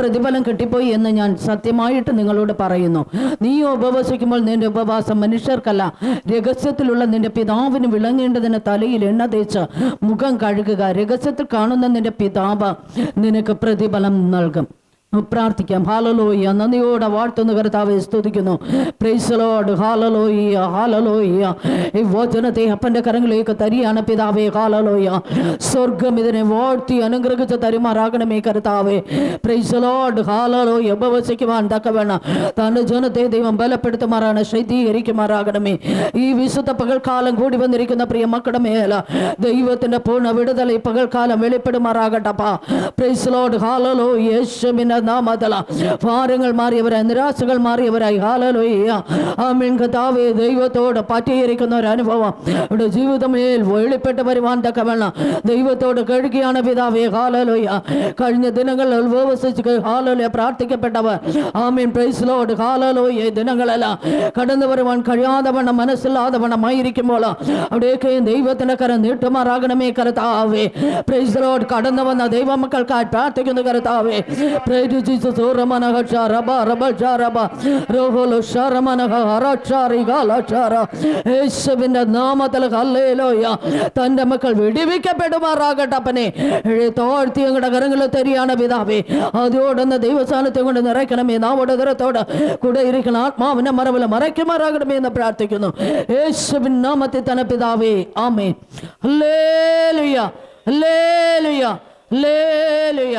പ്രതിഫലം കിട്ടിപ്പോയി എന്ന് ഞാൻ സത്യമായിട്ട് നിങ്ങളോട് പറയുന്നു. നീ ഉപവസിക്കുമ്പോൾ നിന്റെ ഉപവാസം മനുഷ്യർക്കല്ല. രഹസ്യത്തിലുള്ള നിന്റെ പിതാവിന് വിളങ്ങേണ്ടതിന് തലയിൽ എണ്ണ തേച്ച് മുഖം കഴുകുക. രഹസ്യത്തിൽ കാണുന്ന നിന്റെ പിതാവ് നിനക്ക് പ്രതിഫലം നൽകും. പ്രാർത്ഥിക്കാം. ഹാലലോയ്യ നന്ദിയോടെ വാഴ്ത്തുന്ന കർത്താവെ സ്തുതിക്കുന്നു. പ്രൈസലോട് ഹാലലോയ്യ ഹാലലോയ്യ ഈ വചനത്തെ അപ്പന്റെ കരങ്ങളിലേക്ക് തരിയാണ് പിതാവേ ഹാലലോയ്യ സ്വർഗം ഇതിനെ വാഴ്ത്തി അനുഗ്രഹിച്ച് തരുമാറാകണമേ കർത്താവേ. പ്രൈസലോട് ഹാലലോയ്യ ഉപവസിക്കുവാൻ തക്കവേണം തന്റെ ജനത്തെ ദൈവം ബലപ്പെടുത്തുമാറാണ് ശൈതീകരിക്കുമാറാകണമേ ഈ വിശുദ്ധ പകൽക്കാലം കൂടി വന്നിരിക്കുന്ന പ്രിയ മക്കളുടെ മേല ദൈവത്തിന്റെ പൂർണ വിടുതല ഈ പകൽക്കാലം വെളിപ്പെടുമാറാകട്ടപ്പാ പ്രൈസലോട് ഹാലലോ യേശുവിന്റെ നാമതല. ഭാരങ്ങൾ മാറിയവരായി നിരാശകൾ മാറിയവരായി. ഹാലലോയ്യ ആമീൻ. കഥാവേ ദൈവത്തോട് പറ്റിയിരിക്കുന്ന ഒരു അനുഭവം. ഇവിടെ ജീവിതമേൽ വെളിപ്പെട്ട് വരുവാൻ തക്കവണ്ണം ദൈവത്തോട് കഴുകിയാണ് പിതാവേ. ഹാലലോയ്യ കഴിഞ്ഞ ദിനങ്ങളിൽ ഉപവസിച്ച് ഹാലലോയ പ്രാർത്ഥിക്കപ്പെട്ടവർ. ആമീൻ. പ്രൈസ്ലോട് ഹാലലോയ ദിനങ്ങളെല്ലാം കടന്നു വരുവാൻ കഴിയാതെ വണ്ണം മനസ്സില്ലാതെ വണ്ണമായിരിക്കുമ്പോൾ അവിടേക്ക് ദൈവത്തിന്റെ കരം നീട്ടുമാറാകണമേ കരുത്താവേ പ്രൈസ്ലോട് കടന്നു വന്ന ദൈവമക്കൾക്കായി പ്രാർത്ഥിക്കുന്നു കരത്താവേ പ്രൈസ് ജീസസ് ഓറമനഹ ഷാറബ റബ ഷാറബ റോഹോലോ ഷാറമനഹ ഹറച്ചാറി ഗാലച്ചാറ യേശുവിന്റെ നാമത്തിൽ ഹല്ലേലൂയ. തന്റെ മക്കൾ വിടിവിക്കപ്പെടുമാറാകട്ടെ അപ്പനെ. താഴ്ത്തി ഞങ്ങളുടെ കരങ്ങളിൽ തരികയാണ് പിതാവേ. അതോടൊന്ന് ദൈവസ്ഥാനത്തെ കൊണ്ട് നിറയ്ക്കണമേ. നാവോടെ ദൂരത്തോട് കൂടെ ഇരിക്കണം ആത്മാവിനെ മറവിൽ മറയ്ക്കുമാറാകണമേ എന്ന് പ്രാർത്ഥിക്കുന്നു. യേശുവിൻ നാമത്തിൽ തന്നെ പിതാവേ. ആമേ ഹല്ലേലൂയ. ഹല്ലേലൂയ. ഹല്ലേലൂയ.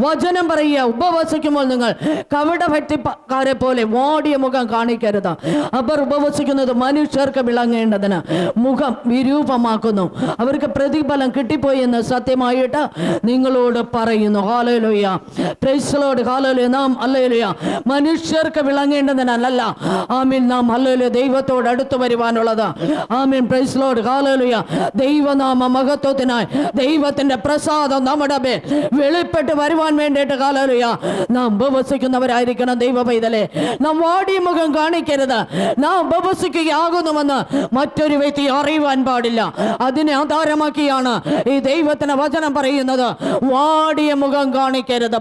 വചനം പറയുക. ഉപവസിക്കുമ്പോൾ നിങ്ങൾ കവിട ഭക്തിക്കാരെ പോലെ മോടിയ മുഖം കാണിക്കരുത്. അവർ ഉപവസിക്കുന്നത് മനുഷ്യർക്ക് വിളങ്ങേണ്ടതിന് മുഖം വിരൂപമാക്കുന്നു. അവർക്ക് പ്രതിഫലം കിട്ടിപ്പോയി എന്ന് സത്യമായിട്ട് നിങ്ങളോട് പറയുന്നു. ഹാലലോയ പ്രൈസലോട് ഹാലലോയ നാം അല്ലയിലയ മനുഷ്യർക്ക് വിളങ്ങേണ്ടതിനല്ല. ആമീൻ. നാം അല്ലയില ദൈവത്തോട് അടുത്തു വരുവാനുള്ളത്. ആമീൻ. പ്രൈസലോട് ഹാലലോയ ദൈവനാമ മഹത്വത്തിനായി ദൈവത്തിന്റെ പ്രസാദം നമ്മുടെ വെളിപ്പെട്ട് വരുവാൻ വേണ്ടിയിട്ട് കാലറിയ നാം ഉപവസിക്കുന്നവരായിരിക്കണം ദൈവ പൈതലെ നാം വാടിയ മുഖം കാണിക്കരുത്. നാം ഉപവസിക്കുകയാകുന്നുവെന്ന് മറ്റൊരു വ്യക്തി അറിയുവാൻ പാടില്ല. അതിനെ ആധാരമാക്കിയാണ് ഈ ദൈവത്തിന് വചനം പറയുന്നത്. വാടിയ മുഖം കാണിക്കരുത്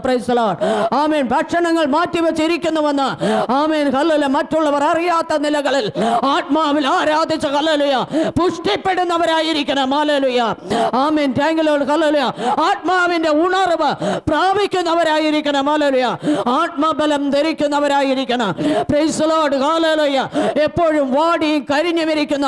ആമേൻ. ഭക്ഷണങ്ങൾ മാറ്റിവെച്ചിരിക്കുന്നുവെന്ന്. ആമേൻ. കല്ലല മറ്റുള്ളവർ അറിയാത്ത നിലകളിൽ ആത്മാവിൽ ആരാധിച്ച കല്ലലുയ പുഷ്ടിപ്പെടുന്നവരായിരിക്കണം. ആമേൻ. ടാങ്കിലോട് കല്ലലുയ ആത്മാവിന്റെ ഉണർവ് പ്രാപിക്കുന്നവരായിരിക്കണം ഹാലലുയ ആത്മബലം ധരിക്കുന്നവരായിരിക്കണം. പ്രൈസലോട് ഹാലലുയ എപ്പോഴും വാടിയും കരിഞ്ഞുമിരിക്കുന്ന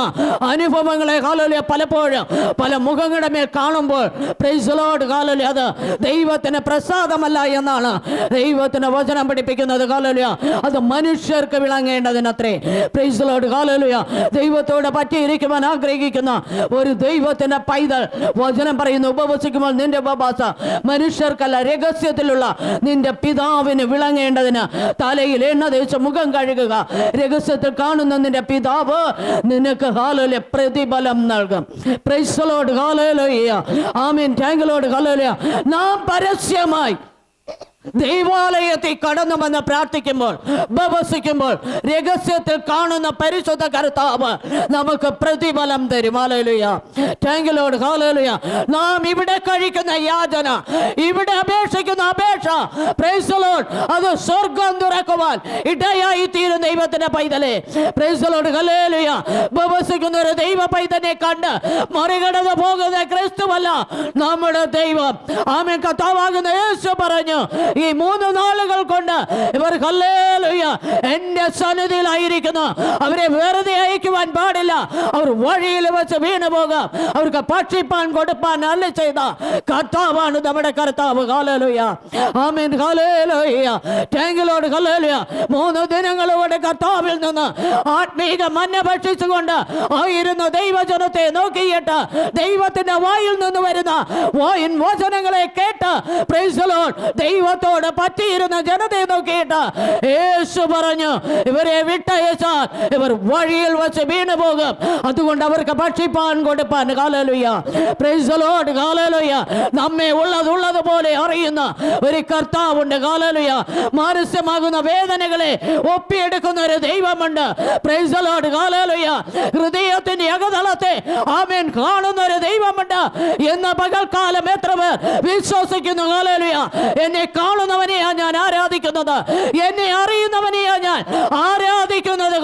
അനുഭവങ്ങളെ ഹാലലുയ പലപ്പോഴും പല മുഖങ്ങളുടെ മേൽ കാണുമ്പോൾ പ്രൈസലോട് ഹാലലുയ അത് ദൈവത്തിന് പ്രസാദമല്ല എന്നാണ് ദൈവത്തിന് വചനം പഠിപ്പിക്കുന്നത്. ഹാലലുയ അത് മനുഷ്യർക്ക് വിളങ്ങേണ്ടതിനത്രേ. പ്രൈസലോട് ഹാലലുയ ദൈവത്തോട് പറ്റിയിരിക്കുവാൻ ആഗ്രഹിക്കുന്ന ഒരു ദൈവത്തിന്റെ പൈതൽ വചനം പറയുന്നു. ഉപവസിക്കുമ്പോൾ നിന്റെ ഉപവാസ മനുഷ്യർക്കല്ല രഹസ്യത്തിലുള്ള നിന്റെ പിതാവിന് വിളങ്ങേണ്ടതിന് തലയിൽ എണ്ണ തേച്ച് മുഖം കഴുകുക. രഹസ്യത്തിൽ കാണുന്ന നിന്റെ പിതാവ് നിനക്ക് ഹാലയിലെ പ്രതിഫലം നൽകും. പ്രൈസലോട് ഹാലയിലോ ആമീൻ ടാങ്കിലോട് ഹാലോലിയ നാം പരസ്യമായി ദൈവാലയത്തിൽ കടന്നു വന്ന് പ്രാർത്ഥിക്കുമ്പോൾ ഉപവസിക്കുമ്പോൾ രഹസ്യത്തിൽ കാണുന്ന പരിശുദ്ധ കർത്താവ് നമുക്ക് പ്രതിഫലം തരും. ഹാലലുയ ടാങ്കിലോട് ഹാലലുയ നാം ഇവിടെ കഴിക്കുന്ന യാചന ഇവിടെ അപേക്ഷിക്കുന്ന അപേക്ഷ പ്രൈസലോട് അത് സ്വർഗം തുറക്കുവാൻ ഇടയായി തീരും ദൈവത്തിന്റെ പൈതലെ. പ്രൈസലോട് ഹലേലുയ ഉപവസിക്കുന്ന ഒരു ദൈവ പൈതനെ കണ്ട് മറികടന്ന് പോകുന്ന ക്രിസ്തുവല്ല നമ്മുടെ ദൈവം. ആമേ കഥാവാകുന്ന യേശു പറഞ്ഞു ഈ മൂന്ന് കൊണ്ട് ഇവർ എന്റെ സന്നിധിയിലായിരിക്കുന്നു. അവരെ വെറുതെ അയക്കുവാൻ പാടില്ല. അവർ വഴിയിൽ വെച്ച് വീണു പോകാം. അവർക്ക് ഭക്ഷിപ്പാൻ കൊടുപ്പാൻ അല്ല ചെയ്ത കർത്താവാണ് നമ്മുടെ കർത്താവ്. ആമീൻ. ടാങ്കിലോട് മൂന്ന് ദിനങ്ങളോടെ കർത്താവിൽ നിന്ന് ആത്മീക മഞ്ഞ ഭക്ഷിച്ചുകൊണ്ട് ആയിരുന്ന ദൈവജനത്തെ നോക്കിയിട്ട് ദൈവത്തിന്റെ വായിൽ നിന്ന് വരുന്ന വായിൻ വചനങ്ങളെ കേട്ട് ദൈവത്തോട് പറ്റിയിരുന്ന ജനതയെ നോക്കിയിട്ട് യേശു പറഞ്ഞു ഇവരെ വിട്ടയച്ചാൽ ഇവർ വഴിയിൽ വെച്ച് വീണു പോകും അതുകൊണ്ട് അവർക്ക് ഭക്ഷിപ്പാൻ കൊടുപ്പാൻ. കാലലുയ പ്രൈസലോട് ഉള്ളത് നമ്മെ പോലെ അറിയുന്ന ഒരു കർത്താവുണ്ട്. കാലലുയ മാനസ്യമാകുന്ന വേദനകളെ ഒപ്പിയെടുക്കുന്ന ഒരു ദൈവമുണ്ട്. പ്രൈസലോട് കാലലുയ ഹൃദയത്തിന്റെ അകതളത്തെ ആമേൻ കാണുന്ന ഒരു ദൈവമുണ്ട് എന്ന പകൽക്കാലം എത്ര പേർ വിശ്വസിക്കുന്നു? കാലലുയ എന്നെ കാണുന്നവനെയാ ഞാൻ ആരാധിക്കുന്നത്? എന്നെ അറിയുന്നവനെയാ ഞാൻ. ആരാധിക്കുന്നത്?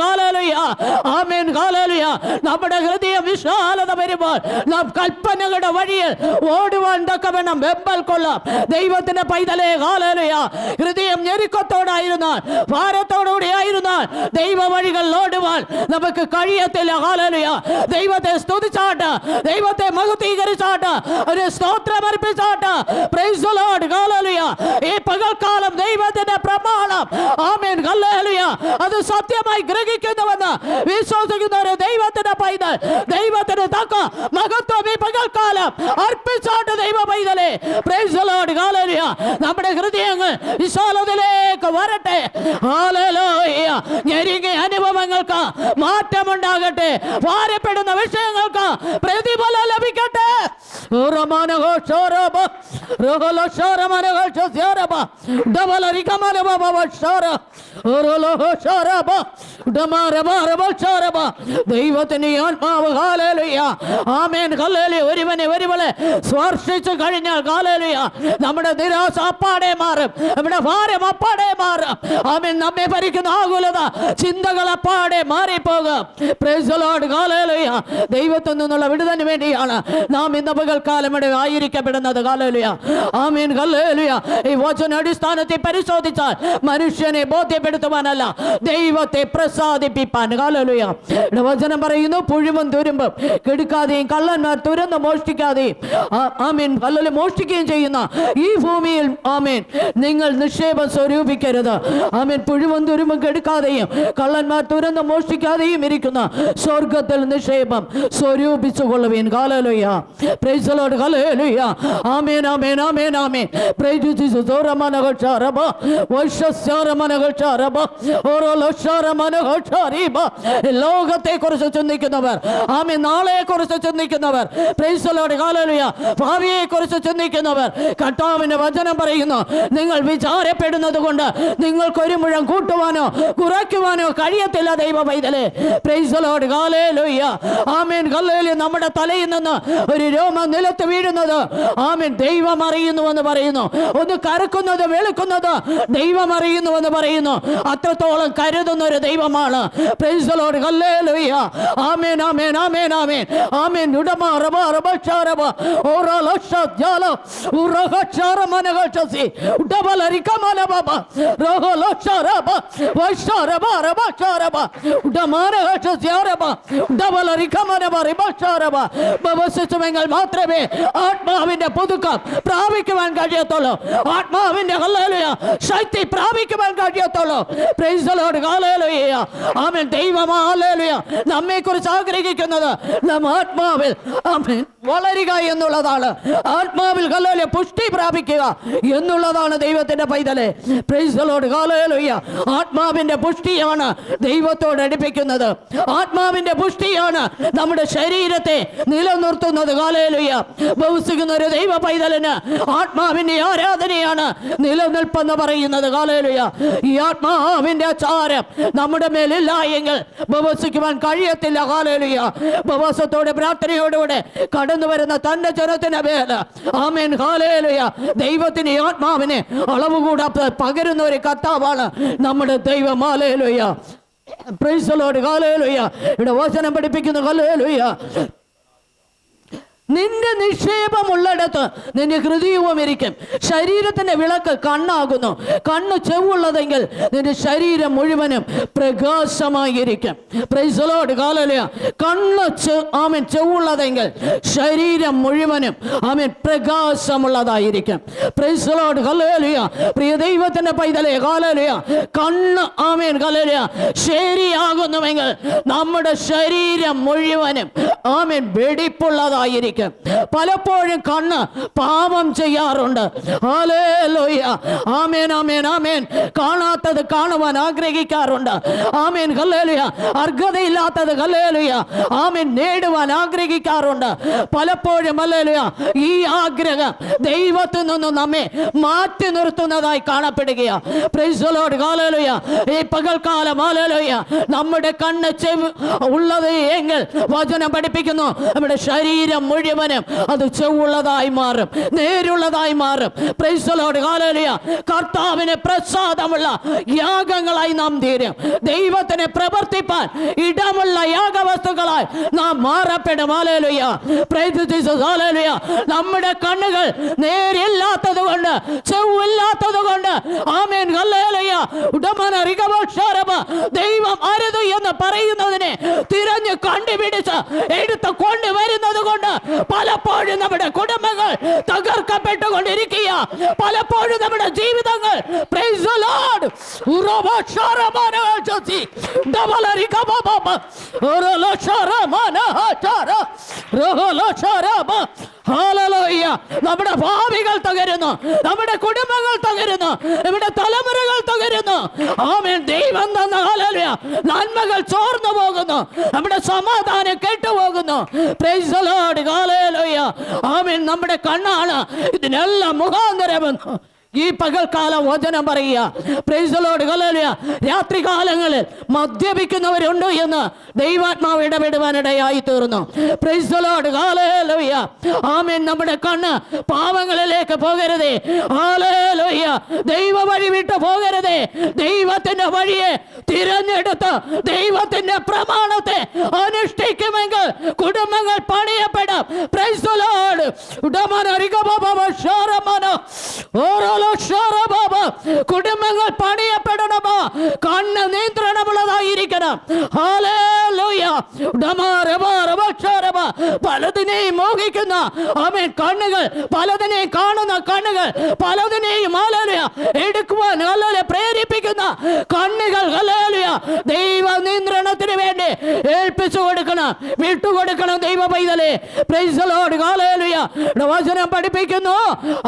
ഹാലേലുയ നമ്മുടെ ഹൃദയ വിശാലത വരുമ്പോൾ നാം കൽപ്പനകളുടെ വഴിയിൽ ഓടുവാൻ തക്കവണ്ണം വെമ്പൽ കൊള്ളാം. ദൈവത്തിന്റെ പൈതലേ ഹാലേലുയ ഹൃദയം ഞെരുക്കത്തോടായിരുന്നാൽ ഭാരത്തോടുകൂടി ആയിരുന്നാൽ ദൈവ വഴികൾ ഓടുവാൻ നമുക്ക് കഴിയത്തില്ല. ഹാലേലുയ ദൈവത്തെ സ്തുതിച്ചാട്ട് ദൈവത്തെ മഹുദ്ധീകരിച്ചാട്ട് ഒരു സ്തോത്രം അർപ്പിച്ചാട്ട്. ഈ പകൽക്കാലം ദൈവത്തിന്റെ പ്രമാണം. ആമേൻ. അത് സത്യമായി ഗ്രഹിക്കുന്നുവെന്ന് വിശ്വസിക്കുന്ന ഒരു ദൈവത്തിന്റെ പൈതൽ ദൈവത്തിന് തക്ക മഹത്വം ഈ പകൽക്കാലം അർപ്പിച്ചാട്ട് ദൈവ പൈതലെ പ്രൈസ് ദി ലോർഡ് ഹല്ലേലൂയ നമ്മുടെ ഹൃദയങ്ങൾ വിശാലതയിലേക്ക് വരട്ടെ ഹല്ലേലൂയ ഞെരുങ്ങിയ അനുഭവങ്ങൾക്ക് മാറ്റമുണ്ടാകട്ടെ ഭാരപ്പെടുന്ന വിഷയങ്ങൾക്ക് ദൈവത്തിന്റെ ആത്മാവ് ഹല്ലേലൂയ. Amen hallelujah. ഒരുവനെ ഒരുവളെ സ്പർശിച്ചു കഴിഞ്ഞാൽ ഹല്ലേലൂയ. നമ്മുടെ നിരാശ അപ്പാടെ മാറും. നമ്മുടെ ഭാരം അപ്പാടെ മാറും. ആമേൻ നമ്മെ ഭരിക്കുന്ന ആകുലത ചിന്തകൾ അപ്പാടെ മാറിപ്പോകും. ദൈവത്തിൽ നിന്നുള്ള വിടുതന് വേണ്ടിയാണ് നാം ഇന്ന് പകൽക്കാലം ഇവിടെ ആയിരിക്കപ്പെടുന്നത് കാലലുയ ഈ വചന അടിസ്ഥാനത്തിൽ പരിശോധിച്ചാൽ മനുഷ്യനെ ബോധ്യപ്പെടുത്തുവാനല്ല ദൈവത്തെ പ്രസാദിപ്പിപ്പാൻ. കാലലുയ വചനം പറയുന്നു പുഴുവും തുരുമ്പും കെടുക്കാതെയും കള്ളന്മാർ തുരന്ന് മോഷ്ടിക്കാതെയും ആമീൻ കല്ലല് മോഷ്ടിക്കുകയും ചെയ്യുന്ന ഈ ഭൂമിയിൽ ആമീൻ നിങ്ങൾ നിക്ഷേപം സ്വരൂപിക്കരുത്. ആമീൻ പുഴുവും തുരുമ്പും കെടുക്കാതെയും കള്ളന്മാർ തുരന്ന് മോഷ്ടിക്കാതെയും ഇരിക്കുന്ന സ്വർഗത്തിൽ നിക്ഷേപം സ്വരൂപിച്ചു കൊള്ളുവീൻ കാലലുയ പ്രൈസലോട് കലലുയ ആമേൻ ആമേൻ ആമേൻ ആമേൻ. Price Jesus ഓരമനകൾ ചാരബ. വൈശ്വസ്യാരമനകൾ ചാരബ. ഓരോ ലക്ഷാരമനകൾ ചാരീബ. ലോകത്തെ കുറിച്ച് ചിന്തിക്കുന്നവർ ആമേ നാളെ കുറിച്ച് ചിന്തിക്കുന്നവർ പ്രൈസലോട് കാലലുയ ഭാവിയെ കുറിച്ച് ചിന്തിക്കുന്നവർ കർത്താവിന്റെ വചനം പറയുന്നു. നിങ്ങൾ വിചാരപ്പെടുന്നത് കൊണ്ട് നിങ്ങൾക്കൊരു മുഴം കൂട്ടുവാനോ കുറയ്ക്കുവാനോ കഴിയത്തില്ല ദൈവ പൈതലേ പ്രൈസലോട് കാലേലുയ്യ ആമേൻ. കല്ലേലു നമ്മുടെ തലയിൽ നിന്ന് ഒരു രോമം നിലത്ത് വീഴുന്നത്. ആമേൻ. ദൈവം അറിയുന്നുവെന്ന് പറയുന്നു. ഒന്ന് കറുക്കുന്നത് വെളുക്കുന്നത് ദൈവം അറിയുന്നുവെന്ന് പറയുന്നു. അത്രത്തോളം കരുതുന്ന ഒരു ദൈവമാണ് ആമേൻ ആമേൻ ആമേൻ ആമേൻ. ആമേൻ. ഉടമ റബ റബ ഷാരബ ഓറ ലക്ഷ ജാല. ഉറഹ ഷാര മനഗക്ഷസി ഉടബല റികമല ബബ റഹ ലക്ഷ റബ വൈഷാരബ റബ റിബ ഷാരബ ബവസിച്ചുമെങ്കിൽ മാത്രമേ ആത്മാവിന്റെ പുതുക്കം പ്രാപിക്കുവാൻ കഴിയത്തുള്ളൂ. ആത്മാവിന്റെ ഹല്ലേലൂയ ശക്തി പ്രാപിക്കുവാൻ കഴിയത്തുള്ളൂ. പ്രൈസ് ദി ലോർഡ് ഹല്ലേലൂയ ആമേൻ ദൈവമാ ഹല്ലേലൂയ നമ്മെ കുറിച്ച് ആഗ്രഹിക്കുന്നത് നാം ആത്മാവിൽ ആമേൻ വളരുക എന്നുള്ളതാണ്. ആത്മാവിൽ ഹല്ലേലൂയ പുഷ്ടി പ്രാപിക്കുക എന്നുള്ളതാണ് ദൈവത്തിന്റെ പൈതലെ. പ്രൈസലോട് ഹല്ലേലൂയ ആത്മാവിന്റെ പുഷ്ടിയാണ് ദൈവത്തോട് അടുപ്പിക്കുന്നത്. ആത്മാവിന്റെ പുഷ്ടിയാണ് നമ്മുടെ ശരീരത്തെ നിലനിർത്തുന്നത്. ഹല്ലേലൂയ. ഭൗസിക്കുന്ന ഒരു ദൈവ പൈതലിന് ആത്മാവിന്റെ ആരാധനയാണ് നിലനിൽപ്പെന്ന് പറയുന്നത്. കാലയിലുയ ഈ ആത്മാവിന്റെ ചാരം നമ്മുടെ മേലില്ല എങ്കിൽ ഭവസിക്കുവാൻ കഴിയത്തില്ല. കാലയിലുയ ബഹുസത്തോടെ പ്രാർത്ഥനയോടുകൂടെ കടന്നു വരുന്ന തന്റെ ജനത്തിന് പേര് ആമേൻ. കാലയിലുയ ദൈവത്തിന് ഈ ആത്മാവിനെ അളവ് കൂടാത്ത പകരുന്ന ഒരു കർത്താവാണ് നമ്മുടെ ദൈവം. ആലയിലുയ പ്രൈസലോട് കാലയിലുയ ഇവിടെ വചനം പഠിപ്പിക്കുന്ന. ഹാലേലുയ നിന്റെ നിക്ഷേപമുള്ളിടത്ത് നിന്റെ ഹൃദയവും ഇരിക്കും. ശരീരത്തിന്റെ വിളക്ക് കണ്ണാകുന്നു. കണ്ണ് ചെവുള്ളതെങ്കിൽ നിന്റെ ശരീരം മുഴുവനും പ്രകാശമായിരിക്കും. പ്രൈസലോട് കാലലയ കണ്ണ് ചെ ആമൻ ചെവുള്ളതെങ്കിൽ ശരീരം മുഴുവനും ആമൻ പ്രകാശമുള്ളതായിരിക്കും. പ്രൈസലോട് കലലിയ പ്രിയ ദൈവത്തിന്റെ പൈതലയ കാലലിയ കണ്ണ് ആമേൻ കലലിയ ശരിയാകുന്നുവെങ്കിൽ നമ്മുടെ ശരീരം മുഴുവനും ആമേൻ വെടിപ്പുള്ളതായിരിക്കും. പലപ്പോഴും കണ്ണ് പാപം ചെയ്യാറുണ്ട്. ആമേൻ ആമേൻ ആമേൻ. കാണാത്തത് കാണുവാൻ ആഗ്രഹിക്കാറുണ്ട്. ആമേൻ കല്ലേലുയ അർഹതയില്ലാത്തത് കല്ലേലുയ ആമേൻ നേടുവാൻ ആഗ്രഹിക്കാറുണ്ട്. പലപ്പോഴും അല്ലേലുയ ഈ ആഗ്രഹം ദൈവത്തിൽ നിന്നും നമ്മെ മാറ്റി നിർത്തുന്നതായി കാണപ്പെടുകയാ. പ്രൈസലോട് കാലലുയ ഈ പകൽക്കാലം ആലലുയ നമ്മുടെ കണ്ണ് ചെവ് ഉള്ളത് എങ്കിൽ വചനം പഠിപ്പിക്കുന്നു. നമ്മുടെ ശരീരം മുഴുവനും അത് ചെവുള്ളതായി മാറും. നേരുള്ളതായി മാറും. പ്രൈസലോട് കാലലിയ കർത്താവിന് പ്രസാദമുള്ള യാഗങ്ങളായി നാം തീരും. ദൈവത്തിന് പ്രവർത്തിപ്പാൻ ഇടമുള്ള യാഗവസ്തുക്കളായി നാം മാറപ്പെടും. ഹാലേലുയ ഹാലേലുയ നമ്മുടെ കണ്ണുകൾ നേരില്ലാത്തത് കൊണ്ട് ചെവില്ലാത്തത് കൊണ്ട് ആമേൻ. ഹല്ലേലൂയ ഉടമന റികവക്ഷാരമ ദൈവം അരുത് എന്ന് പറയുന്നതിനെ തിരഞ്ഞ് കണ്ടുപിടിച്ച് എടുത്ത് കൊണ്ടുവരുന്നത് കൊണ്ട് പലപ്പോഴും നമ്മുടെ കുടുംബങ്ങൾ തകർക്കപ്പെട്ടുകൊണ്ടിരിക്കുക പലപ്പോഴും നമ്മുടെ ജീവിതങ്ങൾ Praise the Lord. ഉറവക്ഷാരമാന ജോസി. ഡബലരികബബബ. ഉറലക്ഷാരമാന നമ്മുടെ ഭാവികൾ തകരുന്നു. നമ്മുടെ കുടുംബങ്ങൾ തകരുന്നു. നമ്മുടെ തലമുറകൾ തകരുന്നു. ആമേൻ. ദൈവം തന്ന ഹല്ലേലൂയ നന്മകൾ ചോർന്നു പോകുന്നു. നമ്മുടെ സമാധാനം കെട്ടുപോകുന്നു. ആമേൻ. നമ്മുടെ കണ്ണാണ് ഇതിനെല്ലാം മുഖാന്തരമെന്ന്. ഈ പകൽക്കാല വചനം പറയുക. പ്രൈസലോട് കലലിയ രാത്രി കാലങ്ങളിൽ മദ്യപിക്കുന്നവരുണ്ട് എന്ന് ദൈവാത്മാവ് ഇടപെടുവാനിടയായി തീർന്നു. പ്രൈസലോട് കാലലോയ്യ ആമേൻ. നമ്മുടെ കണ്ണ് പാവങ്ങളിലേക്ക് പോകരുതേ. ആലേലോയ്യ ദൈവ വഴി വിട്ട് പോകരുതേ. ദൈവത്തിന്റെ വഴിയെ തിരഞ്ഞെടുത്ത് ദൈവത്തിന്റെ പ്രമാണത്തെ അനുഷ്ഠിക്കുമെങ്കിൽ കുടുംബങ്ങൾ പണിയപ്പെടും. പ്രൈസലോട് ഉടമനോ ഓരോ. കുടുംബങ്ങൾ പണിയപ്പെടണമോ? കണ്ണ് നിയന്ത്രണമുള്ളതായിരിക്കണം. പലതിനെയും മോഹിക്കുന്ന ആമേൻ കണ്ണുകൾ പലതിനെയും കാണുന്ന കണ്ണുകൾ പലതിനെയും എടുക്കുവാൻ ഹല്ലേലൂയ പ്രേരിപ്പിക്കുന്ന കണ്ണുകൾ ദൈവ നിയന്ത്രണത്തിന് വേണ്ടി ഏൽപ്പിച്ചു കൊടുക്കണം വിട്ടുകൊടുക്കണം ദൈവ പൈതലേ വചനം പഠിപ്പിക്കുന്നു.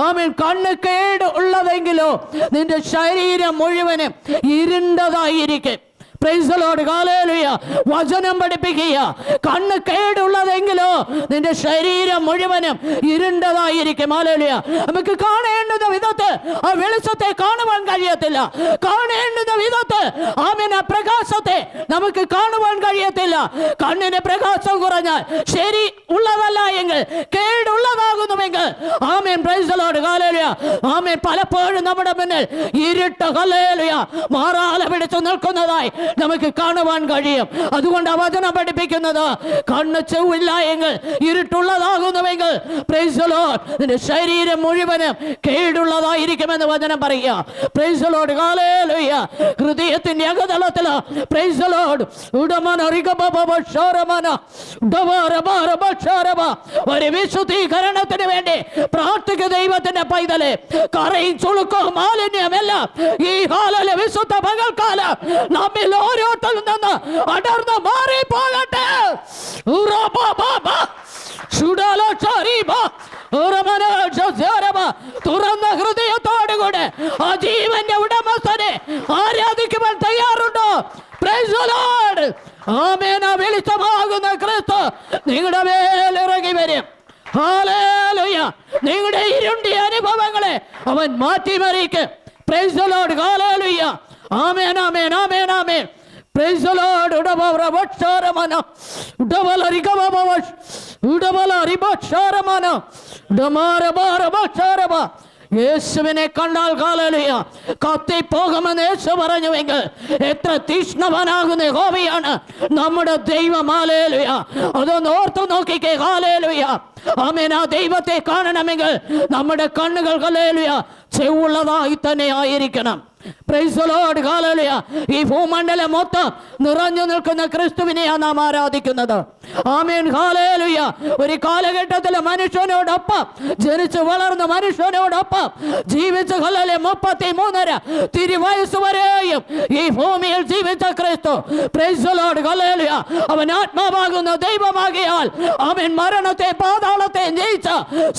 ആമേൻ. കണ്ണ് കേട് ഉള്ളതെങ്കിലോ നിന്റെ ശരീരം മുഴുവനും ഇരുണ്ടതായിരിക്കും. പ്രൈസലോട് കാലേലുയ വചനം പഠിപ്പിക്കുക. കണ്ണ് കേടുള്ളതെങ്കിലോ നിന്റെ ശരീരം മുഴുവനും ഇരുണ്ടതായിരിക്കും. ആലേലുയ നമുക്ക് കാണേണ്ടുന്ന വിധത്ത് ആ വെളിച്ചത്തെ കാണുവാൻ കഴിയത്തില്ല. കാണേണ്ടുന്ന വിധത്ത് ആമിന പ്രകാശത്തെ നമുക്ക് കാണുവാൻ കഴിയത്തില്ല. കണ്ണിന് പ്രകാശം കുറഞ്ഞാൽ ശരി ഉള്ളതല്ല എങ്കിൽ കേടുള്ളതാകുന്നുവെങ്കിൽ ആമേൻ. പ്രൈസലോട് കാലേലുയ ആമേൻ പലപ്പോഴും നമ്മുടെ മുന്നിൽ ഇരുട്ട് കലേലുയ മാറാല പിടിച്ചു നിൽക്കുന്നതായി നമുക്ക് കാണുവാൻ കഴിയും. അതുകൊണ്ട് വചനം പഠിപ്പിക്കുന്നത് കണ്ണ് ചെവില്ല എങ്കിൽ ഇരുട്ടുള്ളതാകുന്നുവെങ്കിൽ നിന്റെ ശരീരം മുഴുവനും കേടുള്ളതായിരിക്കുമെന്ന് വചനം പറയുക. പ്രൈസലോട് കാലേലുയ ഹൃദയത്തിന്റെ അകതളത്തിൽ പ്രൈസലോട്. ഒരു വിശുദ്ധീകരണത്തിന് വേണ്ടി പ്രാർത്ഥിക ദൈവത്തിന്റെ പൈതലെ. കറയും ചുളുക്കവും മാലിന്യമെല്ലാം ഈ കാലലെ വിശുദ്ധ പകൽക്കാലം നമ്മിൽ ഓരോരുത്തരിൽ നിന്ന് അടർന്ന് മാറി പോകട്ടെ. തുറന്ന ഹൃദയത്തോടുകൂടെ ആ ജീവന്റെ ഉടമസ്ഥനെ ആരാധിക്കുവാൻ തയ്യാറുണ്ടോ? Praise the Lord. ആമേൻ ആ വെളിച്ചമാകുന്ന ക്രിസ്തു നിങ്ങളുടെ മേൽ ഇറങ്ങി വരും. നിങ്ങളുടെ ഇരുണ്ടിയ അനുഭവങ്ങളെ അവൻ മാറ്റിമറിക്കും. പ്രൈസ് ദി ലോർഡ് ഹാലേലൂയ ആമേൻ ആമേൻ ആമേൻ ആമേൻ. യേശുവിനെ കണ്ടാൽ കാലലിയ കത്തി പോകുമെന്ന് യേശു പറഞ്ഞുവെങ്കിൽ എത്ര തീഷ്ണവനാകുന്ന ഹോവിയാണ് നമ്മുടെ ദൈവമാലേലുയ അതൊന്ന് ഓർത്തു നോക്കിക്കേ. കാലേലുയ ആമേൻ. ആ ദൈവത്തെ കാണണമെങ്കിൽ നമ്മുടെ കണ്ണുകൾ കലേലുയ ചെവുള്ളതായി തന്നെ ആയിരിക്കണം. ഈ ഭൂമണ്ഡലം മൊത്തം നിറഞ്ഞു നിൽക്കുന്ന ക്രിസ്തുവിനെയാണ് നാം ആരാധിക്കുന്നത്. ആമേൻ ഹാലേലുയ ഒരു കാലഘട്ടത്തിലെ മനുഷ്യനോടൊപ്പം ജനിച്ചു വളർന്ന മനുഷ്യനോടൊപ്പം ജീവിച്ച ഹലലെ മുപ്പത്തി മൂന്നര തിരുവയസ് വരെയും ഈ ഭൂമിയിൽ ജീവിച്ച ക്രിസ്തു Lord. Hallelujah. അവൻ ആത്മാവാകുന്ന ദൈവമാകിയാൽ അവൻ മരണത്തെ പാതാളത്തെ ജയിച്ച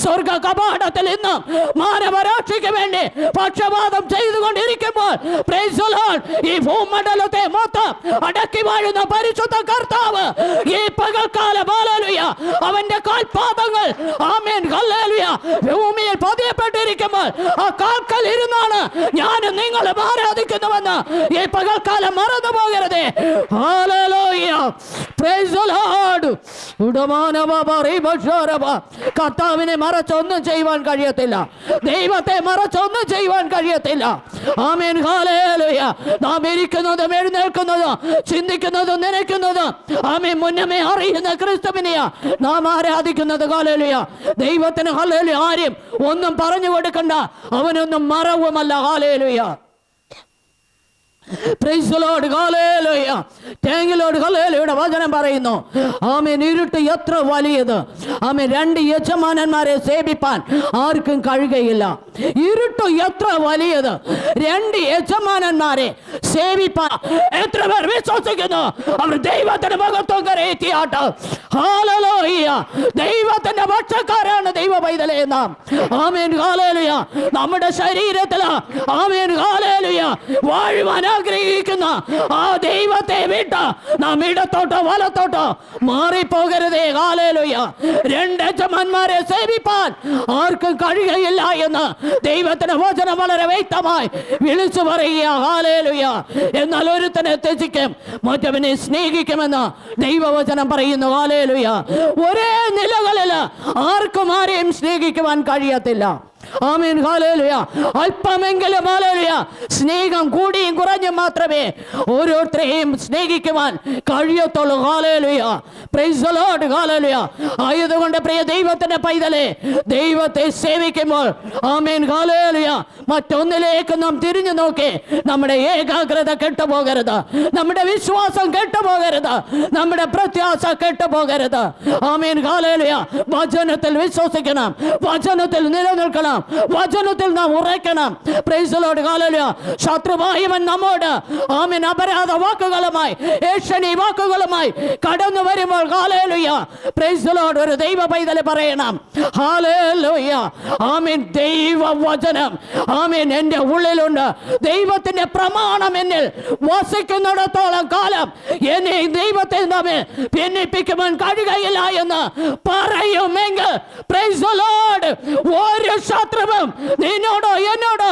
സ്വർഗ കപാടത്തിൽ ഇന്നും മാനവരാക്ഷിക്ക് വേണ്ടി പക്ഷപാതം ചെയ്തുകൊണ്ടിരിക്കുമ്പോൾ Lord, ഈ ഭൂമണ്ഡലത്തെ മൊത്തം അടക്കി വാഴുന്ന പരിശുദ്ധ കർത്താവ് ഈ ബാലലുയ അവന്റെ കാൽപാദങ്ങൾ ആമേൻ ഭൂമിയിൽ പതിയപ്പെട്ടിരിക്കുമ്പോൾ ആ കാൽക്കൽ ഇരുന്നാണ്. ഞാൻ നിങ്ങളെ ആരാധിക്കുന്നുവെന്ന് ഈ പകൽക്കാലം മറന്നു പോകരുതേ കർത്താവിനെ മറച്ചൊന്നും ചെയ്യുവാൻ കഴിയത്തില്ല. ദൈവത്തെ മറച്ചൊന്നും ചെയ്യുവാൻ കഴിയത്തില്ല. ആമേൻ. ഹാലേലുയ നാം ഇരിക്കുന്നതും എഴുന്നേൽക്കുന്നതും ചിന്തിക്കുന്നതും നനയ്ക്കുന്നതും ആമേൻ. മുന്നമേ അറിയുന്ന ക്രിസ്തുവിനെയാ നാം ആരാധിക്കുന്നത്. ഹാലേലുയ ദൈവത്തിന് ഹാലേലുയ ആരും ഒന്നും പറഞ്ഞു കൊടുക്കണ്ട. അവനൊന്നും മറവുമല്ല. ഹാലേലുയ Praise the Lord. Hallelujah. Thank you, Lord. Hallelujah. ഇവിടെ വചനം പറയുന്നു. ആമേൻ ഇരുട്ട് എത്ര വലിയത്? ആമേൻ രണ്ട് യജമാനന്മാരെ സേവിപ്പാൻ ആർക്കും കഴിയുകയില്ല. ഇരുട്ട് എത്ര വലിയത്? രണ്ട് യജമാനന്മാരെ സേവിപ്പാൻ എത്ര പേർ വിശ്വസിക്കുന്നു? അവർ ദൈവത്തിന്റെ മഹത്വം കരയറ്റിയാട്ട് ഹാലലോഹിയ ദൈവത്തിന്റെ പക്ഷക്കാരാണ് ദൈവ പൈതലേ നാം. ആമേൻ കാലേലുയ നമ്മുടെ ശരീരത്തിൽ. ആമേൻ കാലേലുയ വാഴുവാൻ ആഗ്രഹിക്കുന്ന ആ ദൈവത്തെ വിട്ട് നാം ഇടത്തോട്ടോ വലത്തോട്ടോ മാറിപ്പോകരുതേ. കാലയിലൊയ്യ രണ്ട് യജമാന്മാരെ സേവിപ്പാൻ ആർക്കും കഴിയുകയില്ല എന്ന് ദൈവത്തിന് വചനം വളരെ വ്യക്തമായി വിളിച്ചു പറയുക കാലയിലൊയ്യ എന്നാൽ ഒരുത്തനെ ത്യജിക്കും മറ്റവനെ സ്നേഹിക്കുമെന്ന് ദൈവവചനം പറയുന്നു. കാലയിലൊയ്യ ഒരേ നിലകളിൽ ആർക്കും ആരെയും സ്നേഹിക്കുവാൻ കഴിയത്തില്ല. ആമീൻ ഹാലേലുയ അല്പമെങ്കിലും ഹാലേലുയ സ്നേഹം കൂടിയും കുറഞ്ഞും മാത്രമേ ഓരോരുത്തരെയും സ്നേഹിക്കുവാൻ കഴിയത്തുള്ളൂ. ഹാലേലുയ പ്രൈസ് ദി ലോർഡ് ഹാലേലുയ ആയതുകൊണ്ട് പ്രിയ ദൈവത്തിന്റെ പൈതലെ ദൈവത്തെ സേവിക്കുമ്പോൾ ആമീൻ ഹാലേലുയ മറ്റൊന്നിലേക്ക് നാം തിരിഞ്ഞു നോക്കി നമ്മുടെ ഏകാഗ്രത കെട്ടുപോകരുത്. നമ്മുടെ വിശ്വാസം കെട്ടുപോകരുത്. നമ്മുടെ പ്രത്യാശ കെട്ടുപോകരുത്. ആമേൻ ഹാലേലുയ വചനത്തിൽ വിശ്വസിക്കണം. വചനത്തിൽ നിലനിൽക്കണം. വചനത്തിൽ നാം ഉറയ്ക്കണം. പ്രൈസലോട് കാലലുയ ശത്രുവായവൻ നമ്മോട്. ആമീൻ. അപരാധ വാക്കുകളുമായി ഏഷണി വാക്കുകളുമായി കടന്നു വരുമ്പോൾ. ഹാലേലുയ പ്രൈസലോട് ഒരു ദൈവ പൈതൽ പറയണം. ഹാലേലുയ ആമീൻ. ദൈവ വചനം. ആമീൻ. എന്റെ ഉള്ളിലുണ്ട്. ദൈവത്തിന്റെ പ്രമാണം എന്നിൽ വസിക്കുന്നിടത്തോളം കാലം എന്നെ ഈ ദൈവത്തെ തമ്മിൽ ഭിന്നിപ്പിക്കുവാൻ കഴിയുകയില്ല എന്ന് പറയുമെങ്കിൽ പ്രൈസലോട് ഒരു ശത്രു ശത്രുവും നിന്നോടോ എന്നോടോ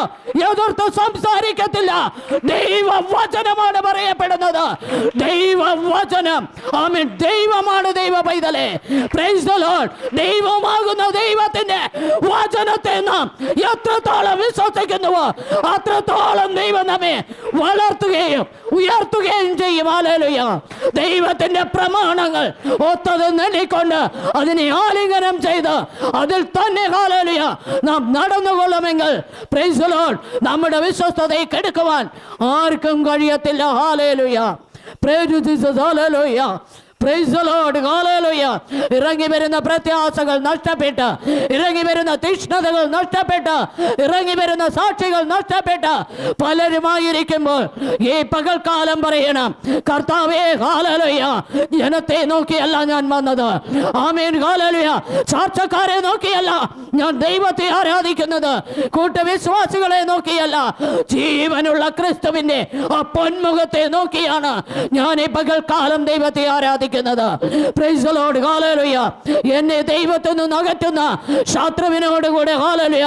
എതിർത്ത് സംസാരിക്കത്തില്ല. ദൈവ വചനമാണ് പറയപ്പെടുന്നത്. ദൈവ വചനം ആമീൻ. ദൈവമാണ് ദൈവ പൈതലെ ദൈവമാകുന്ന ദൈവത്തിന്റെ വചനത്തെ നാം എത്രത്തോളം വിശ്വസിക്കുന്നുവോ അത്രത്തോളം ദൈവം നമ്മെ വളർത്തുകയും ഉയർത്തുകയും ചെയ്യും. ആലേലുയ ദൈവത്തിന്റെ പ്രമാണങ്ങൾ ഒത്തത് നെല്ലിക്കൊണ്ട് അതിനെ ആലിംഗനം ചെയ്ത് അതിൽ തന്നെ ഹാലേലുയ നാം ദി ലോർഡ് നമ്മുടെ വിശ്വസ്തതയെ കെടുക്കുവാൻ ആർക്കും കഴിയത്തില്ല. ഹാലേലുയ പ്രേരിത ഇറങ്ങി വരുന്ന പ്രത്യാസങ്ങൾ നഷ്ടപ്പെട്ട് ഇറങ്ങി വരുന്ന തീഷ്ണതകൾ നഷ്ടപ്പെട്ട് ഇറങ്ങി വരുന്ന സാക്ഷികൾ നഷ്ടപ്പെട്ട് പലരുമായിരിക്കുമ്പോൾ ഈ പകൽക്കാലം പറയണം കർത്താവേ ഹാലലുയ ജനത്തെ നോക്കിയല്ല ഞാൻ വന്നത്. ആമീൻ ഹാലലുയ ചാർച്ചക്കാരെ നോക്കിയല്ല ഞാൻ ദൈവത്തെ ആരാധിക്കുന്നത്. കൂട്ടവിശ്വാസികളെ നോക്കിയല്ല ജീവനുള്ള ക്രിസ്തുവിന്റെ ആ പൊന്മുഖത്തെ നോക്കിയാണ് ഞാൻ ഈ പകൽക്കാലം ദൈവത്തെ ആരാധിക്കുന്നത്. Hallelujah. എന്നെ ദൈവത്തിൽ നിന്ന് അകറ്റുന്ന ശത്രുവിനോട് കൂടെ ഹാലലുയ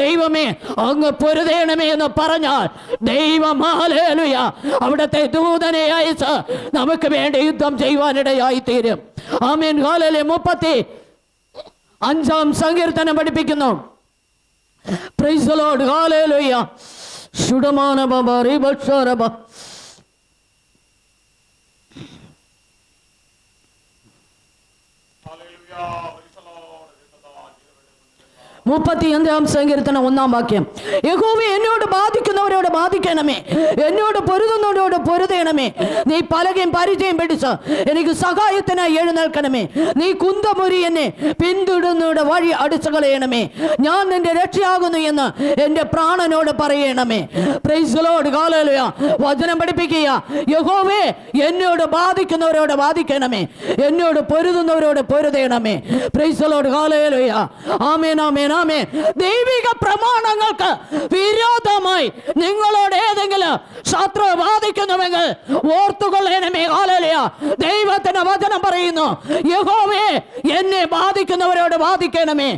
ദൈവമേ അങ്ങ് പൊരുതേണമേ എന്ന് പറഞ്ഞാൽ ദൈവം അവിടത്തെ ദൂതനെ അയച്ച് നമുക്ക് വേണ്ടി യുദ്ധം ചെയ്യുവാനിടയായി തീരും ആമീൻ. ഹാലലെ മുപ്പത്തി അഞ്ചാം സങ്കീർത്തനം പഠിപ്പിക്കുന്നു. Praise the Lord. Hallelujah. ശുഡമാന അഞ്ചാം സങ്കീർത്തനം ഒന്നാം വാക്യം. യഹോവ എന്നോട് ബാധിക്കുന്നവരോട് ബാധിക്കണമേ. എന്നോട് പൊരുതുന്നവരോട് പൊരുതേണമേ. നീ പലകയും പരിചയം പിടിച്ച് എനിക്ക് സഹായത്തിനായി എഴുന്നേൽക്കണമേ. നീ കുന്തമുരി എന്നെ പിന്തുടർന്നവരുടെ വഴി അടിച്ചു കളയണമേ ഞാൻ നിന്റെ രക്ഷയാകുന്നു എന്ന് എന്റെ പ്രാണനോട് പറയണമേ. പ്രൈസലോട് കാലലുയ വചനം പഠിപ്പിക്കുക. യഹോവേ എന്നോട് ബാധിക്കുന്നവരോട് ബാധിക്കണമേ. എന്നോട് പൊരുതുന്നവരോട് പൊരുതയണമേ പ്രൈസലോട് കാലലുയ ആമേൻ ആമേൻ. ദൈവിക പ്രമാണങ്ങൾക്ക് വിരോധമായി നിങ്ങളോട് ഏതെങ്കിലും ശത്രു ബാധിക്കുന്നുവെങ്കിൽ ഓർത്തുകൊള്ളേനമേ ഹാലലിയ. ദൈവത്തിന് വചനം പറയുന്നു യഹോവേ എന്നെ ബാധിക്കുന്നവരോട് ബാധിക്കണമേ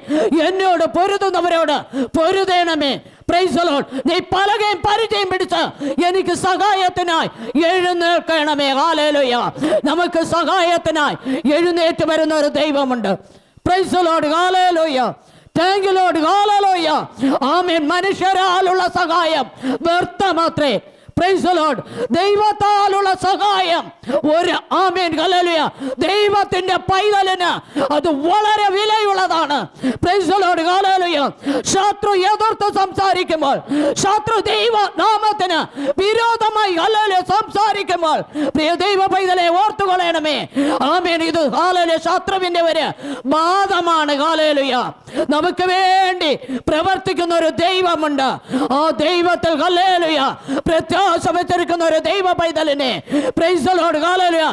എന്നോട് പൊരുതുന്നവരോട് പൊരുതേണമേ. Lord. നീ പലകയും പരിചയം പിടിച്ച് എനിക്ക് സഹായത്തിനായി എഴുന്നേൽക്കണമേ ഹാലേലുയ. നമുക്ക് സഹായത്തിനായി എഴുന്നേറ്റ് വരുന്ന ഒരു ദൈവമുണ്ട്. പ്രൈസ് ലോഡ് ഹാലേലുയ. താങ്ക് യു ലോഡ് ഹല്ലേലൂയ ആമേൻ മനുഷ്യരാലുള്ള സഹായം. വ്യർത്ഥ മാത്രേ. പ്രൈസ് ലോഡ് ദൈവത്താലുള്ള സഹായം. ഒരു ആമേൻ. ഹല്ലേലൂയ ദൈവത്തിന്റെ പൈതലിന് അത് വളരെ വിലയുള്ളതാണ്. ശത്രു എതിർത്ത് സംസാരിക്കുമ്പോൾ ശത്രു ദൈവ നാമത്തിന് വിരോധമായി ഹല്ലേലൂയ സംസാരിക്കുമ്പോൾ പ്രിയ ദൈവ പൈതലെ ഓർത്തുകൊള്ളണമേ. ആമേൻ. ഇത് ഹല്ലേലൂയ ശത്രുവിന്റെ ഒരു ബാധമാണ് ഹല്ലേലൂയ നമുക്ക് വേണ്ടി പ്രവർത്തിക്കുന്ന ഒരു ദൈവമുണ്ട്. ആ ദൈവത്തിൽ ഹല്ലേലൂയ പ്രത്യാശ വെച്ചിരിക്കുന്ന ഒരു ദൈവ പൈതലിനെ പ്രൈസലോട് ഹല്ലേലൂയ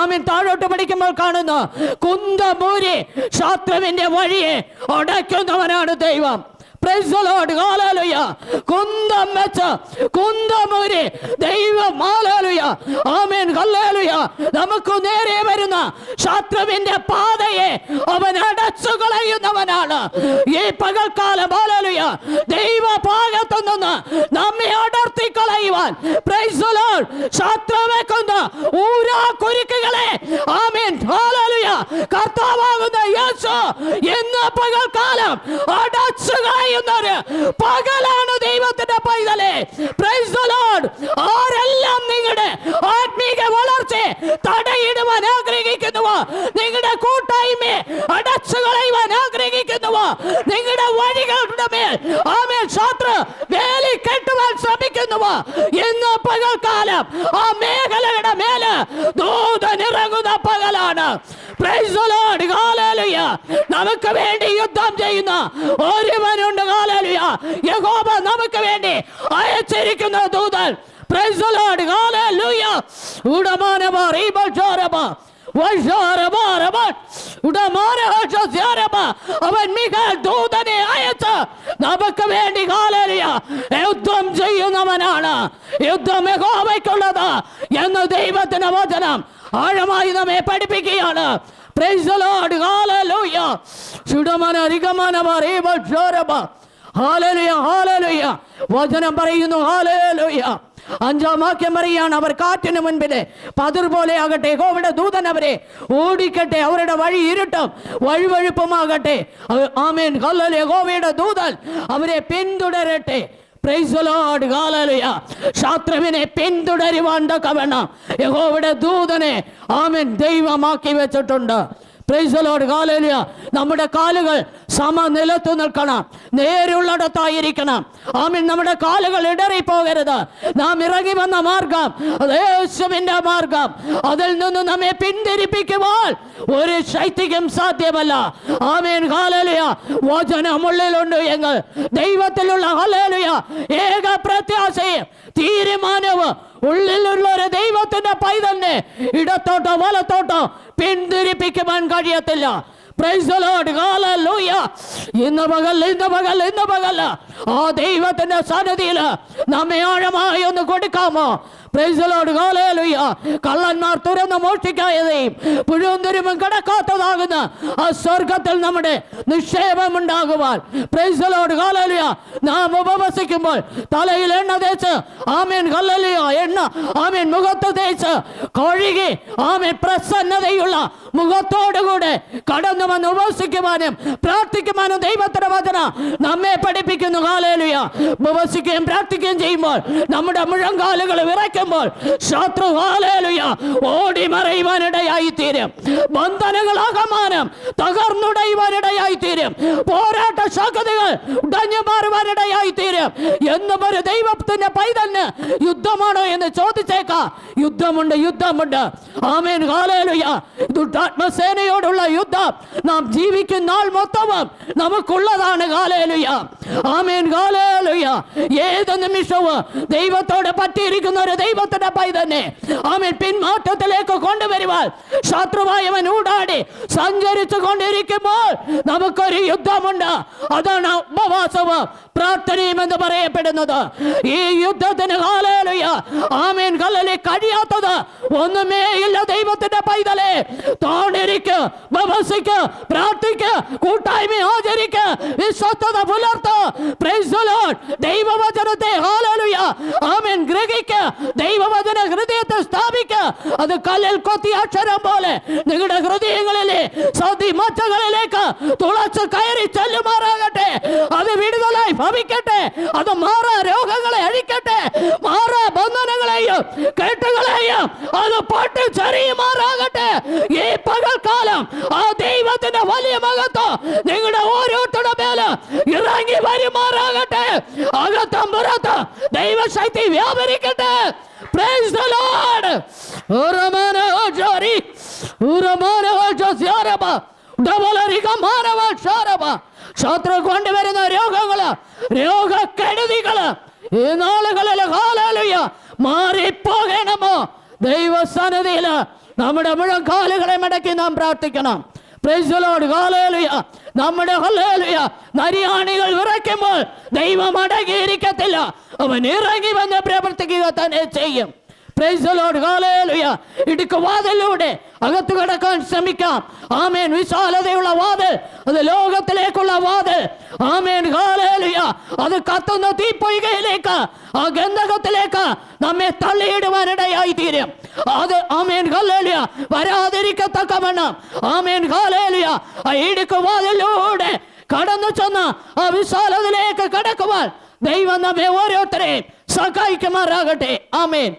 ആമീൻ. താഴോട്ട് പഠിക്കുമ്പോൾ കാണുന്നു കുന്തമൂരി ശാസ്ത്രവിന്റെ വഴിയെ അടയ്ക്കുന്നവനാണ് ദൈവം. കുന്തം വെച്ച് കുന്തമൂരി ദൈവം മാലാലുയ ആമേൻ കല്ലേലുയ നമുക്ക് നേരെ വരുന്ന ശത്രുവിന്റെ പാതയെ അവൻ അടച്ചു കളയുന്നവനാണ് ഈ പകൽക്കാലം മാലാലുയ ദൈവ ഭാഗത്തു നിന്ന് നമ്മെ അടർത്തി കളയുവാൻ. ശത്രുവെ കൊണ്ട് ഊരാ കുരുക്കുകളെ. ആമേൻ കർത്താവാകുന്ന യേശു ഇന്ന് പകൽക്കാലം അടച്ചു കളയുന്നൊരു പകലാണ് ദൈവത്തിന്റെ പൈതലെ. പ്രൈസ് ദ ലോർഡ് ആരെല്ലാം നിങ്ങളുടെ ആത്മീക വളർച്ചയെ തടയിടുവാൻ ആഗ്രഹിക്കുന്നുവോ? നിങ്ങളുടെ കൂട്ടായ്മയെ അടച്ചു കളയുവാൻ ആഗ്രഹിക്കുന്നുവോ? നിങ്ങളുടെ വഴികളുടെ മേൽ ആമേൻ ശാത്ര വേലി കെട്ടുവാൻ ശ്രമിക്കുന്നുവോ? ഇന്ന് പകൽക്കാലം ആ മേഖലയുടെ മേൽ ദൂതനിറങ്ങുന്ന പകലാണ്. നമുക്ക് വേണ്ടി യുദ്ധം ചെയ്യുന്ന ഒരുവനുണ്ട്. ഹാലലുയ യഹോബ നമുക്ക് വേണ്ടി അയച്ചിരിക്കുന്ന ദൂതൻ. അവൻ ദൂതനെ വേണ്ടി യുദ്ധം ചെയ്യുന്നവനാണ്. എന്ന് ദൈവത്തിന്റെ വചനം ആഴമായി നമ്മെ പഠിപ്പിക്കുകയാണ്. പ്രൈസ് റിഗമന റീബൽചോരമ ഹാലലുയ ഹാലലുയ. വചനം പറയുന്നു ഹാലലുയ. അഞ്ചാം വാക്യം പറയാണ് അവർ കാറ്റിന് മുൻപിലെ പതിർ പോലെ ആകട്ടെ യഹോവയുടെ ദൂതൻ അവരെ ഓടിക്കട്ടെ അവരുടെ വഴി ഇരുട്ടും വഴിവഴുപ്പുമാകട്ടെ. ആമേൻ. ഹല്ലേലൂയ യഹോവയുടെ ദൂതൻ അവരെ പിന്തുടരട്ടെ. Lord. Hallelujah. ശത്രുവിനെ പിന്തുടരുവാൻ വേണം യഹോവയുടെ ദൂതനെ ആമേൻ ദൈവമാക്കി വെച്ചിട്ടുണ്ട്. Praise കാലേലിയ. നമ്മുടെ കാലുകൾ സമനിലത്തു നിൽക്കണം. നേരുള്ളിടത്തായിരിക്കണം ആമിൻ. നമ്മുടെ കാലുകൾ ഇടറിപ്പോകരുത്. നാം ഇറങ്ങി വന്ന മാർഗം മാർഗം. അതിൽ നിന്ന് നമ്മെ പിന്തിരിപ്പിക്കുവാൻ ഒരു ശൈത്യം സാധ്യമല്ല. ആമീൻ. കാലേലിയ വചനമുള്ളിലുണ്ട് എങ്കിൽ ദൈവത്തിലുള്ള ഹലേലുയ ഏക പ്രത്യാശയും തീരുമാനവും ഉള്ളിലുള്ള ഒരു ദൈവത്തിന്റെ പൈതലിനെ ഇടത്തോട്ടോ വലത്തോട്ടോ പിന്തിരിപ്പിക്കുവാൻ കഴിയത്തില്ല. ഇന്ന് പകൽ ഇന്ന് പകൽ ഇന്ന് പകൽ. ആ ദൈവത്തിന്റെ സന്നിധിയിൽ നമ്മെ ആഴമായി ഒന്ന് കൊടുക്കാമോ? കള്ളന്മാർ തുറന്ന് മോഷ്ടിക്കായതയും പുഴുന്തിരുമും കിടക്കാത്തതാകുന്ന ആ സ്വർഗത്തിൽ നമ്മുടെ നിക്ഷേപം ഉണ്ടാകുവാൻ പ്രേസലോട് കാലലിയ. നാം ഉപവസിക്കുമ്പോൾ തലയിൽ എണ്ണ തേച്ച് ആമേൻ കല്ലലിയ എണ്ണ ആമേൻ മുഖത്ത് തേച്ച് കഴുകി ആമേൻ പ്രസന്നതയുള്ള മുഖത്തോടുകൂടെ കടന്നു വന്ന് ഉപവസിക്കുവാനും പ്രാർത്ഥിക്കുവാനും ദൈവത്തിന്റെ വചന നമ്മെ പഠിപ്പിക്കുന്നു കാലലിയ ഉപവസിക്കുകയും പ്രാർത്ഥിക്കുകയും ചെയ്യുമ്പോൾ നമ്മുടെ മുഴങ്കാലുകൾ വിറയ്ക്കുമ്പോൾ ശത്രു ഓടി മറയുവാനിടയായി തീരും ബന്ധനങ്ങൾ അകമാനം തകർന്നുടയുവാനിടയായി തീരും പോരാട്ട ശക്തികൾ ഉടഞ്ഞു മാറുവാനിടയായി തീരും എന്നും ഒരു ദൈവത്തിന്റെ പൈതലിന് യുദ്ധമാണോ എന്ന് ചോദിച്ചേക്കാം. യുദ്ധമുണ്ട് യുദ്ധമുണ്ട്. ആമേൻ കാലയിലുയ ദുഷ്ടാത്മസേനയോടുള്ള യുദ്ധം നാം ജീവിക്കുന്ന നാൾ മൊത്തവും നമുക്കുള്ളതാണ് കാലയിലുയ ആമേൻ കാലയിലുയ ഏത് നിമിഷവും ദൈവത്തോട് പറ്റിയിരിക്കുന്ന ഒരു ദൈവ ദൈവത്തിന്റെ പൈ തന്നെ ആമേൻ. പിന്മാറ്റത്തിലേക്ക് കൊണ്ടുവരുവാൻ ശത്രുവായവൻ ഊടാടി സഞ്ചരിച്ചു കൊണ്ടിരിക്കുമ്പോൾ നമുക്കൊരു യുദ്ധമുണ്ട്. അതാണ് ഉപവാസവും പ്രാർത്ഥനയും എന്ന് പറയപ്പെടുന്നത്. ഈ യുദ്ധത്തിന് കാലേലുയ ആമീൻ. കല്ലലി കഴിയാത്തത് ഒന്നുമേ ഇല്ല ദൈവത്തിന്റെ പൈതലെ. തോണ്ടിരിക്ക് ഉപവസിക്ക് പ്രാർത്ഥിക്ക് കൂട്ടായ്മ ആചരിക്ക് വിശ്വസ്തത പുലർത്ത്. ദൈവവചനത്തെ ആമേൻ. ഗ്രഹിക്ക് ദൈവവചന ഹൃദയത്തെ സ്ഥാപിക്ക. അത് കല്ലിൽ കൊത്തി അക്ഷരം പോലെ നിങ്ങളുടെ ഹൃദയങ്ങളിലെ സതിമച്ചകളിലേക്ക് തുളച്ച് കയറി ചെല്ലുമാറാകട്ടെ. അത് വിടുതലായി ഭവിക്കട്ടെ. അത് മാറാ രോഗങ്ങളെ അഴിക്കട്ടെ. മാറാ ബന്ധനങ്ങളെയും കെട്ടുകളെയും അത് പൊട്ടി ചെറിയുമാറാകട്ടെ ഈ പകൽക്കാലം ആ ദൈവത്തിന്റെ വലിയ മഹത്വം നിങ്ങളുടെ ഓരോരുത്തരുടെ മേലും ഇറങ്ങി വരുമാറാകട്ടെ. അകത്തും പുറത്ത് ദൈവശക്തി വ്യാപരിക്കട്ടെ. Praise the Lord. ഉറമാന ജോരി ഉറമാന ജോസ്യാരബ ഡബലരിക മാനവ ഷാരബ ശത്രു കൊണ്ടുവരുന്ന രോഗങ്ങൾ രോഗക്കെടുതികൾ ഈ നാളുകളിൽ കാലാലുയ മാറിപ്പോകണമോ? ദൈവസന്നിധിയിൽ നമ്മുടെ മുഴക്കാലുകളെ മടക്കി നാം പ്രാർത്ഥിക്കണം. നമ്മുടെ നരിയാണികൾ വിറയ്ക്കുമ്പോൾ ദൈവം അടങ്ങിയിരിക്കത്തില്ല. അവൻ ഇറങ്ങി വന്ന് പ്രവർത്തിക്കുക തന്നെ ചെയ്യും. ഇടുക്ക് വാതിലൂടെ അകത്ത് കടക്കാൻ ശ്രമിക്കാം. ആമേൻ. വിശാലതയുള്ള വാതിൽ. അത് ലോകത്തിലേക്കുള്ള വാതിൽ. ആമേൻ ഹാലേലുയ അത് കത്തുന്ന തീപ്പൊയ്കയിലേക്ക് ആ ഗന്ധകത്തിലേക്ക് നമ്മെ തള്ളിയിടുവാനിടയായി തീരും അത് ആമേൻ ഹാലേലുയ വരാതിരിക്കത്തക്കവണ്ണം ആമേൻ ഹാലേലുയ ആ ഇടുക്ക് വാതിലൂടെ കടന്നു ചെന്ന് ആ വിശാലതയിലേക്ക് കടക്കുവാൻ ദൈവം നമ്മെ ഓരോരുത്തരെയും സഹായിക്കുമാറാകട്ടെ. ആമേൻ.